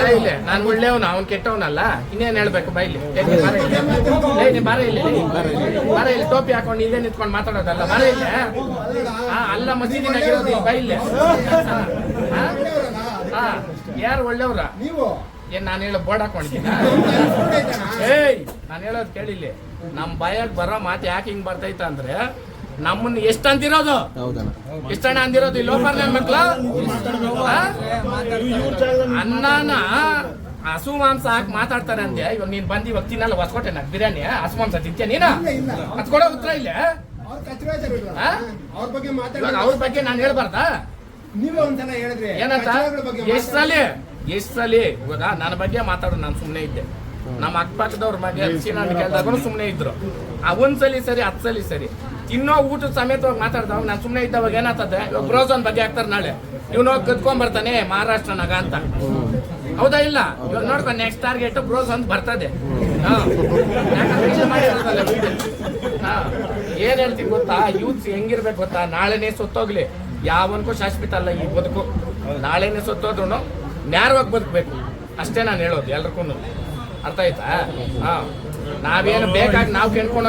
ಬೈಲೆ ನಾನು ಒಳ್ಳೆಯವನು ಅವ್ನು ಕೆಟ್ಟವನಲ್ಲ. ಇನ್ನೇನ್ ಹೇಳ್ಬೇಕು? ಬೈಲಿ ಬಾರ ಇಲ್ಲಿ. ನೀ ಬಾರ ಇಲ್ಲಿ ಬಾರ ಇಲ್ಲಿ. ಟೋಪಿ ಹಾಕೊಂಡು ಇಲ್ಲೇ ನಿಂತ್ಕೊಂಡು ಮಾತಾಡೋದಲ್ಲ. ಬಾರ ಇಲ್ಲ. ಅಲ್ಲ ಮಸೀದಿನಾಗಿರೋದು ಇಲ್ಲಿ. ಬೈಲೆ ಹಾ? ಹಾ? ಯಾರು ಒಳ್ಳೆಯವ್ರ? ಏನ್ ನಾನು ಹೇಳೋ ಬೋರ್ಡ್ ಹಾಕೊಂಡಿದ್ದೀನಿ? ಏಯ್ ನಾನು ಹೇಳೋದು ಕೇಳಿಲ್ಲಿ ನಮ್ಮ ಬಾಯಾಗ ಬರೋ ಮಾತು ಯಾಕೆ ಹಿಂಗ್ ಬರ್ತೈತ ಅಂದ್ರೆ ನಮ್ಮನ್ನ ಎಷ್ಟು ಅಂದಿರೋದು? ಎಷ್ಟಣ್ಣ ಅಂದಿರೋದು ಈ ಮಕ್ಳು? ಆ? ಅನ್ನನ ಹಸು ಮಾಂಸ ಹಾಕಿ ಮಾತಾಡ್ತಾರೆ ಅಂದೆ ಇವಾಗ ನೀನ್ ಬಂದಿ ಇವಾಗ ತಿನ್ನಲ್ಲ ಹೊಸ್ಕೊಟ್ಟೆ ನಾನು ಬಿರಿಯಾನಿ ಹಸು ಮಾಂಸ ತಿಂತೀಯ ನೀನ? ಇಲ್ಲ, ಇಲ್ಲ. ಅದ್ ಕೊಡೋ ಉತ್ತರ ಇಲ್ಲ? ಅವ್ರ? ಬಗ್ಗೆ ಇವಾಗ ಮಾತಾಡಿ ಅವ್ರ ಬಗ್ಗೆ ನಾನು ಹೇಳ್ಬಾರ್ದಾ? ನೀವೇ ಒಂದ್ಸಲ ಹೇಳಿದ್ರಿ. ಏನಂತ? ಬಗ್ಗೆ ಇವಾಗ ನನ್ನ ಬಗ್ಗೆ ಮಾತಾಡೋ ನಾನು ಸುಮ್ಮನೆ ಇದ್ದೆ. ನಮ್ಮ ಅಕ್ಕಪಕ್ಕದವ್ರ ಬಗ್ಗೆ ಸೀನಾ ಕೇಳಿದಾಗ ಸುಮ್ಮನೆ ಇದ್ರು. ಆ ಒಂದ್ ಸಲಿ ಸರಿ ಹತ್ತು ಸಲಿ ಸರಿ. ತಿನ್ನೋ ಊಟದ ಸಮೇತವಾಗಿ ಮಾತಾಡ್ದವಾಗ ನಾನು ಸುಮ್ಮನೆ ಇದ್ದವಾಗ ಏನಾಗ್ತದೆ ಇವಾಗ ಬ್ರೋಸನ್ ಬಗ್ಗೆ ಹಾಕ್ತಾರೆ ನಾಳೆ. ಇವನು ಬರ್ತಾನೆ ಮಹಾರಾಷ್ಟ್ರನಾಗ ಅಂತ. ಹೌದಾ ಇಲ್ಲ? ಇವಾಗ ನೋಡ್ಕೊ ನೆಕ್ಸ್ಟ್ ಟಾರ್ಗೆಟ್ ಬ್ರೋಸ್ ಅಂತ ಬರ್ತದೆ. ಏನ್ ಹೇಳ್ತೀನಿ ಗೊತ್ತಾ? ಯೂತ್ಸ್ ಹೆಂಗಿರ್ಬೇಕು ಗೊತ್ತಾ? ನಾಳೆನೇ ಸೊತ್ತೋಗ್ಲಿ. ಯಾವನ್ಗೂ ಶಾಶ್ವತ ಅಲ್ಲ ಈ ಬದುಕು. ನಾಳೆನೇ ಸೊತ್ತೋದ್ರು ನ್ಯಾರವಾಗಿ ಬದುಕಬೇಕು. ಅಷ್ಟೇ ನಾನು ಹೇಳೋದು ಎಲ್ರಿಗೂ ಅರ್ಥ ಆಯ್ತಾ? ಹಾ. ನಾವೇನು ಬೇಕಾಗಿ ನಾವು ಕೆಣ್ಕೊಂಡು